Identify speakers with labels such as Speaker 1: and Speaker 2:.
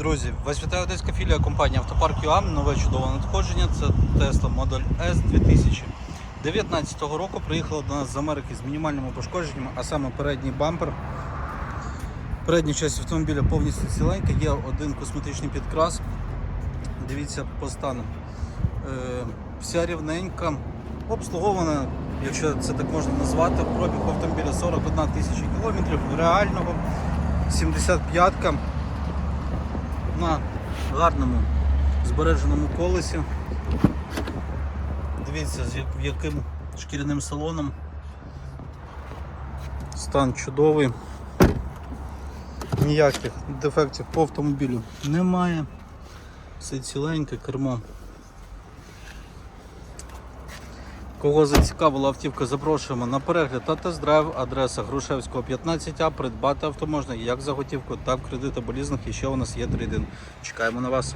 Speaker 1: Друзі, вас вітає одеська філія компанії Автопарк ЮАМ. Нове чудове надходження. Це Tesla Model S 2019 року. Приїхала до нас з Америки з мінімальними пошкодженнями, а саме передній бампер. Передня частина автомобіля повністю ціленька, є один косметичний підкрас. Дивіться по стану. Е, вся рівненька, обслугована, якщо це так можна назвати, пробіг автомобіля 41 тисяча кілометрів, реального 75-ка на гарному збереженому колесі. Дивіться, з яким шкіряним салоном. Стан чудовий. Ніяких дефектів по автомобілю немає. Все ціленьке кермо. Кого зацікавила автівка, запрошуємо на перегляд та тест-драйв. Адреса Грушевського 15А. Придбати авто можна як за готівку, так в кредит або лізинг. І ще у нас є трейдинг. Чекаємо на вас.